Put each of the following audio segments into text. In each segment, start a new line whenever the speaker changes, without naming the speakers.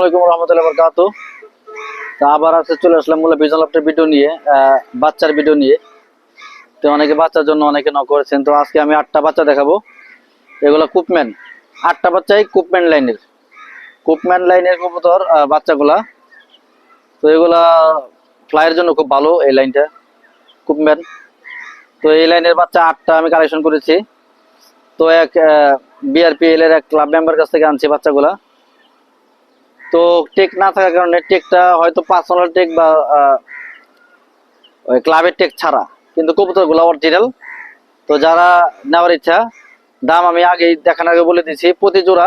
আলাইকুম আবার চলে আসলাম নিয়ে বাচ্চার নিয়ে। তো অনেকে বাচ্চার জন্য অনেকে করেছেন। তো আজকে আমি আটটা বাচ্চা দেখাবো। আটটা লাইনের লাইনের বাচ্চাগুলা। তো এগুলা ফ্লাইয়ের জন্য খুব ভালো এই লাইনটা কুপম্যান তো এই লাইনের বাচ্চা আটটা আমি কালেকশন করেছি। তো এক বিআরপিএল এর এক ক্লাব মেম্বার কাছ থেকে আনছি বাচ্চাগুলা। তো টেক না থাকার কারণে টেকটা হয়তো পার্সোনাল টেক বা ওই ক্লাবের টেক ছাড়া। কিন্তু কবুতরগুলো অরিজিনাল তো যারা নেওয়ার ইচ্ছা, দাম আমি আগেই দেখানোর আগে বলে দিচ্ছি প্রতি জোড়া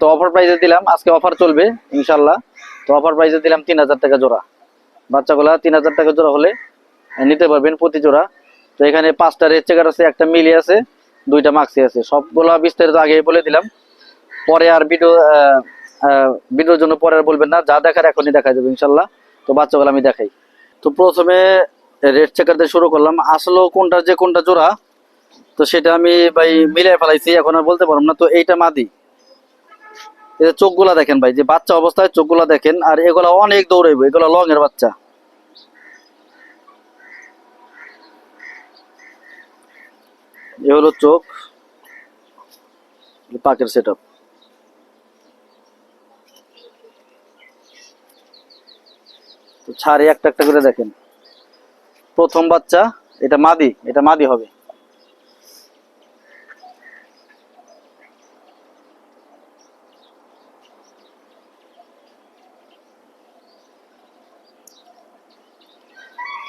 তো অফার প্রাইসে দিলাম। আজকে অফার চলবে ইনশাল্লাহ তো অফার প্রাইসে দিলাম তিন হাজার টাকা জোড়া। বাচ্চাগুলা তিন হাজার টাকা জোড়া হলে নিতে পারবেন প্রতি জোড়া। তো এখানে পাঁচটা রেড চেকার আছে, একটা মিলি আছে, দুইটা মাক্সি আছে। সবগুলা বিস্তারিত আগে বলে দিলাম। পরে আর ভিডিও ভিডিওর জন্য পরে বলবেন না, যা দেখার এখনই দেখা যাবে, ইনশাল্লাহ। তো বাচ্চাগুলো আমি দেখাই। তো প্রথমে রেড চেকার দিয়ে শুরু করলাম। আসলে কোনটা যে কোনটা জোড়া, তো সেটা আমি ভাই মিলাই ফেলাইছি, এখন আর বলতে পারব না। তো এইটা মাদি। যে চোখগুলা দেখেন ভাই, যে বাচ্চা অবস্থায় চোখগুলা দেখেন, আর এগুলা অনেক দৌড়াইবো, এগুলা লং এর বাচ্চা। এ হলো চোখ, পাকের সেট আপ ছাড়ে একটা একটা করে দেখেন। প্রথম বাচ্চা, এটা মাদি এটা মাদি হবে।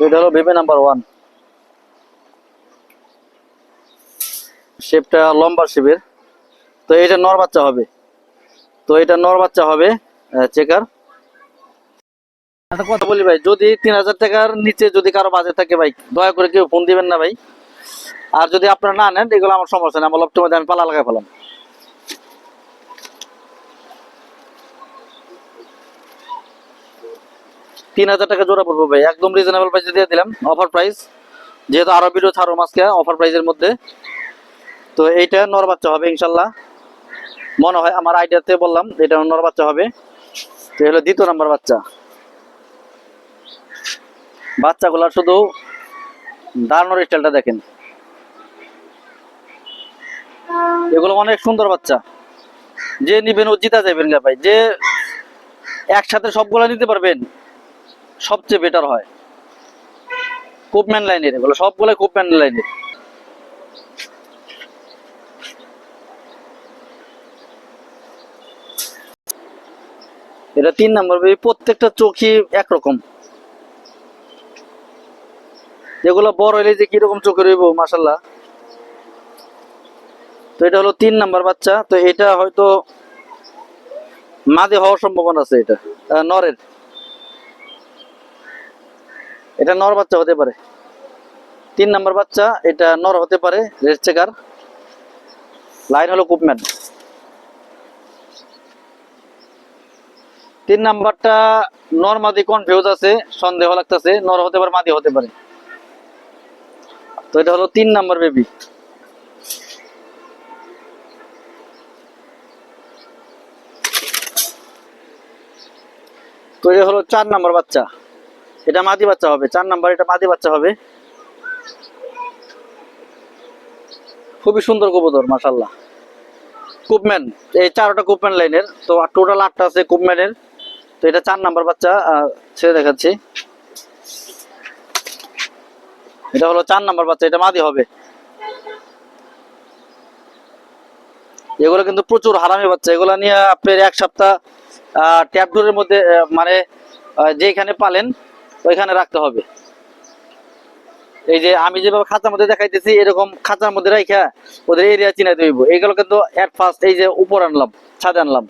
এটা হলো বেবি নাম্বার ওয়ান শেপটা লম্বা শেপের তো এটা নর বাচ্চা হবে। তো এটা নর বাচ্চা হবে চেকার একটা কথা বলি ভাই, যদি তিন হাজার টাকার নিচে যদি কারও বাজে থাকে ভাই, দয়া করে কেউ ফোন দিবেন না ভাই। আর যদি আপনারা না নেন, এগুলো আমার সমস্যা নেই, আমার মধ্যে আমি পালা লাগাই ফেলাম তিন হাজার টাকা জোড়া পড়ব ভাই, একদম রিজনেবল প্রাইসে দিয়ে দিলাম অফার প্রাইস যেহেতু আরও ভিডিও ছাড়ো মাসকে অফার প্রাইসের মধ্যে। তো এইটা নর বাচ্চা হবে, ইনশাল্লাহ। মনে হয় আমার আইডিয়াতে বললাম এটা নর বাচ্চা হবে। তো হলো দ্বিতীয় নাম্বার বাচ্চা। বাচ্চাগুলা শুধু দাঁড়ানোর স্টাইলটা দেখেন। এগুলো অনেক সুন্দর বাচ্চা। যে নিবেন ও জিতা যাবেন ভাই। যে একসাথে সবগুলা নিতে পারবেন, সবচেয়ে বেটার হয়। কুপম্যান লাইনের এগুলো সবগুলো কুপম্যান লাইনের এটা তিন নম্বর প্রত্যেকটা চোখই একরকম। যেগুলো বড় হইলে যে কীরকম চোখে রইব মাসাল্লাহ তো এটা হলো তিন নাম্বার বাচ্চা, তো এটা হয়তো মাদি হওয়ার সম্ভাবনা আছে এটা নরের। এটা নর বাচ্চা হতে পারে। তিন নাম্বার বাচ্চা, এটা নর হতে পারে, রেড চেকার। লাইন হলো কুপম্যান। তিন নাম্বারটা নর মাদি কনফিউজ আছে, সন্দেহ লাগতেছে, নর হতে পারে মাদি হতে পারে। তো এটা হলো তিন নাম্বার বেবি তো এটা হলো চার নাম্বার বাচ্চা। এটা মাদি বাচ্চা হবে, চার নাম্বার এটা মাদি বাচ্চা হবে। খুবই সুন্দর কবুতর মাসাল্লাহ কুপম্যান, এই চারটা কুপম্যান লাইনের। তো টোটাল আটটা আছে কুপম্যানের। তো এটা চার নাম্বার বাচ্চা ছেড়ে দেখাচ্ছি। এটা হলো চার নাম্বার বাচ্চা, এটা মাদি হবে। এগুলো কিন্তু প্রচুর হারামি বাচ্চা। এগুলো নিয়ে আপনার এক সপ্তাহ ট্যাবডোরের মধ্যে মানে যেখানে পালেন, ওইখানে রাখতে হবে। এই যে আমি যেভাবে খাঁচার মধ্যে দেখাইতেছি, এরকম খাঁচার মধ্যে রাখা ওদের এরিয়া চিনাই দইব এইগুলো কিন্তু এট ফার্স্ট এই যে উপর আনলাম, ছাদে আনলাম।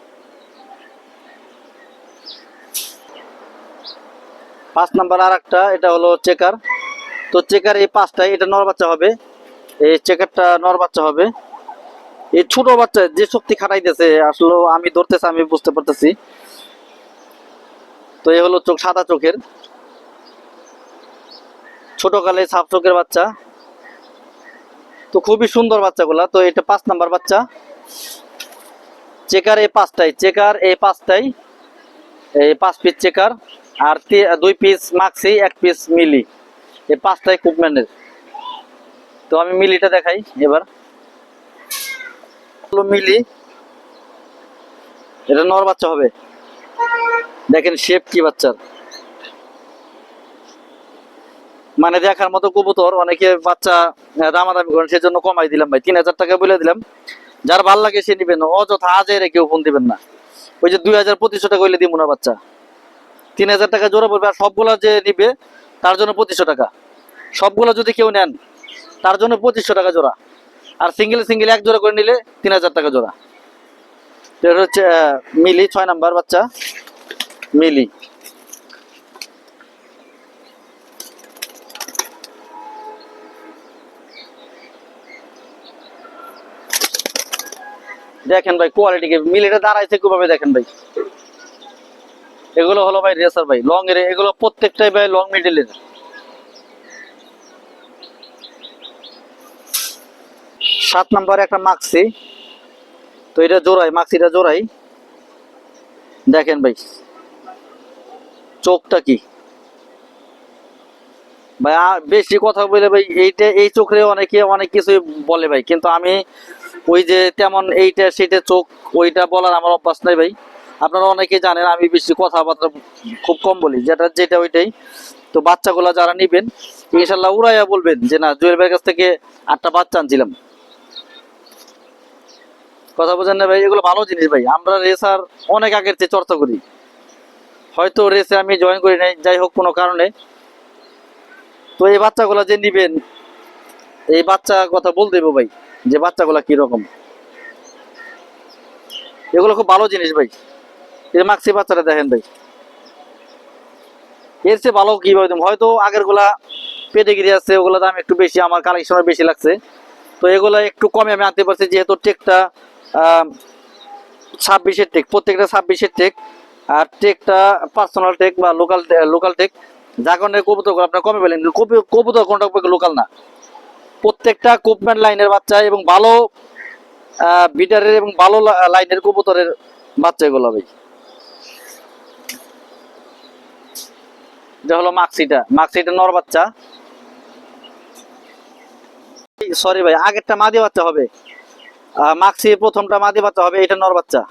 পাঁচ নাম্বার আর একটা এটা হলো চেকার তো চেকার এই পাঁচটাই এটা নর বাচ্চা হবে। এই চেকারটা নর বাচ্চা হবে। এই ছোট বাচ্চা যে শক্তি খাটাইতেছে, আসলে আমি ধরতেছি, আমি বুঝতে পারতেছি। তো এ হলো চোখ, সাদা চোখের। ছোট কালে সাপ চোখের বাচ্চা। তো খুবই সুন্দর বাচ্চাগুলা, তো এটা পাঁচ নাম্বার বাচ্চা। চেকার এই পাঁচটাই চেকার এই পাঁচটাই। এই পাঁচ পিস চেকার আর দুই পিস মাক্সি এক পিস মিলি। এই পাঁচটাই কুপম্যানের তো আমি মিলিটা দেখাই এবার। মিলি। এটা নর বাচ্চা হবে। দেখেন শেপ কি বাচ্চার। মানে দেখার মতো কবুতর, অনেকে বাচ্চা দামাদামি করেন সেই জন্য কমাই দিলাম ভাই। তিন হাজার টাকা বলে দিলাম। যার ভালো লাগে সে নিবেন। অযথা আজে রে কেউ ফোন দিবেন না। ওই যে দুই হাজার পঁচিশশো টাকা হইলে দিব না বাচ্চা। তিন হাজার টাকা জোড়া পড়বে আর সবগুলা যে নিবে তার জন্য পঁচিশশো টাকা। সবগুলো যদি কেউ নেন, তার জন্য পঁচিশশো টাকা জোড়া। আর সিঙ্গেল সিঙ্গেল এক জোড়া করে নিলে তিন হাজার টাকা জোড়া। এটা হচ্ছে মিলি, ছয় নাম্বার বাচ্চা। মিলি। দেখেন ভাই কোয়ালিটি মিলিটা দাঁড়াইছে কীভাবে দেখেন ভাই? এগুলো হলো ভাই রেসার ভাই। লং এর, এগুলো প্রত্যেকটাই ভাই লং মিডিলের সাত নাম্বার একটা মাক্সি তো এটা জোড়াই মাক্সিটা জোড়াই। দেখেন ভাই, চোখটা কি? ভাই বেশি কথা বলে ভাই, এইটা, এই চোখে অনেকে, অনেক কিছুই বলে ভাই। কিন্তু আমি ওই যে তেমন এইটা, সেটা চোখ, ওইটা বলার আমার অভ্যাস নাই ভাই। আপনারা অনেকে জানেন, আমি বেশি কথাবার্তা খুব কম বলি, যেটা যেটা ওইটাই। তো বাচ্চাগুলো যারা নিবেন ইনশাল্লাহ উড়াইয়া বলবেন যে, না, জুয়েল ভাইয়ের কাছ থেকে আটটা বাচ্চা আনছিলাম। কথা বোঝেন না ভাই? এগুলো ভালো জিনিস ভাই। আমরা রেসার অনেক আগের চেয়ে চর্চা করি। হয়তো রেসে আমি জয়েন করি নাই, যাই হোক কোনো কারণে। তো এই বাচ্চাগুলো যে নিবেন, এই বাচ্চা কথা বল দেবো ভাই, যে বাচ্চাগুলা কি রকম এগুলো খুব ভালো জিনিস ভাই। এই মাক্সি বাচ্চাটা দেখেন ভাই। এর চেয়ে ভালো কীভাবে হয়তো আগেরগুলা আছে, ওগুলো দাম একটু বেশি, আমার বেশি লাগছে। তো এগুলো একটু কমে আমি আনতে পারছি, যেহেতু টেকটা ছাব্বিশের টেক প্রত্যেকটা ছাব্বিশের টেক আর টেকটা পার্সোনাল টেক বা লোকাল লোকাল টেক যা কারণে কবুতর আপনার কমে পেলেন। কবুতর কোনটা লোকাল না। প্রত্যেকটা কুপম্যান লাইনের বাচ্চা এবং ভালো বিটারের এবং ভালো লাইনের কবুতরের বাচ্চা এগুলো ভাই। এটা হলো মাক্সিটা। মাক্সিটা নর বাচ্চা। সরি ভাই, আগেরটা মাদি বাচ্চা হবে। মাক্সি প্রথমটা মাদি বাচ্চা হবে, এটা নর বাচ্চা।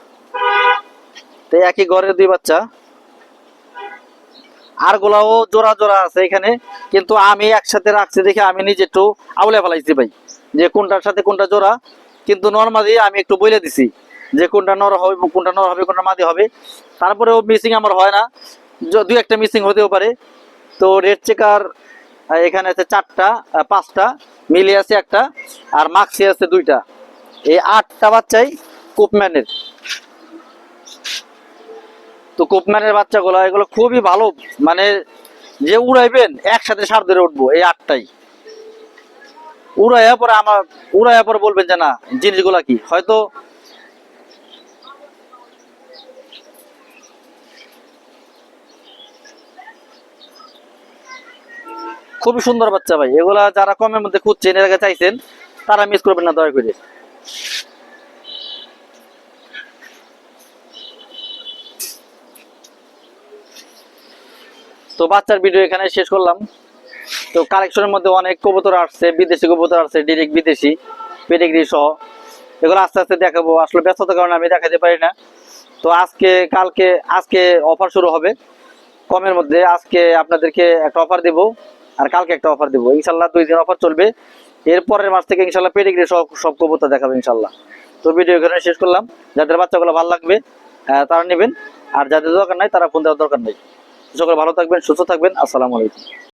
তো একই ঘরের দুই বাচ্চা। আর গুলাও জোড়া জোড়া আছে এখানে, কিন্তু আমি একসাথে রাখছি দেখে আমি নিজে একটু আউলে ফেলাইছি ভাই, যে কোনটার সাথে কোনটা জোড়া। কিন্তু নর্মালি আমি একটু বলে দিছি, যে কোনটা নর হবে, কোনটা নর হবে, কোনটা মাদি হবে। তারপরেও মিসিং আমার হয় না। য- দুই একটা মিসিং হতেও পারে। তো রেড চেকার এখানে আছে চারটা পাঁচটা মিলি আছে একটা, আর মাক্সি আছে দুইটা। এই আটটা বাচ্চাই কুপম্যানের তো কুপম্যানের বাচ্চাগুলো, এগুলো খুবই ভালো মানে যে উড়াইবেন, একসাথে সার ধরে উঠবো, এই আটটাই। উড়াইয়া পরে আমার, উড়াইয়া পরে বলবেন যে না, জিনিসগুলা কি? হয়তো খুবই সুন্দর বাচ্চা ভাই। এগুলা যারা কমের মধ্যে খুঁজছেন, এর আগে চাইছেন, তারা মিস করবেন না, দয়া করে। তো বাচ্চার ভিডিও এখানে শেষ করলাম। তো কালেকশনের মধ্যে অনেক কবুতর আসছে, বিদেশি কবুতর আসছে ডিরেক্ট বিদেশি পেডিগ্রি সহ। এগুলো আস্তে আস্তে দেখাবো। আসলে ব্যস্ততার কারণে আমি দেখাতে পারি না। তো আজকে, কালকে, আজকে অফার শুরু হবে। কমের মধ্যে আজকে আপনাদেরকে একটা অফার দেব। আর কালকে একটা অফার দেবো। ইনশাল্লাহ দুই দিন অফার চলবে। এরপরের মাস থেকে ইনশাল্লাহ পেডিগ্রি সব সব কবুতর দেখাবে ইনশাল্লাহ। তো ভিডিও এখানে শেষ করলাম। যাদের বাচ্চাগুলো ভালো লাগবে তারা নেবেন। আর যাদের দরকার নাই, তারা ফোন দেওয়ার দরকার নেই। সকলে ভালো থাকবেন, সুস্থ থাকবেন। আসসালামু আলাইকুম।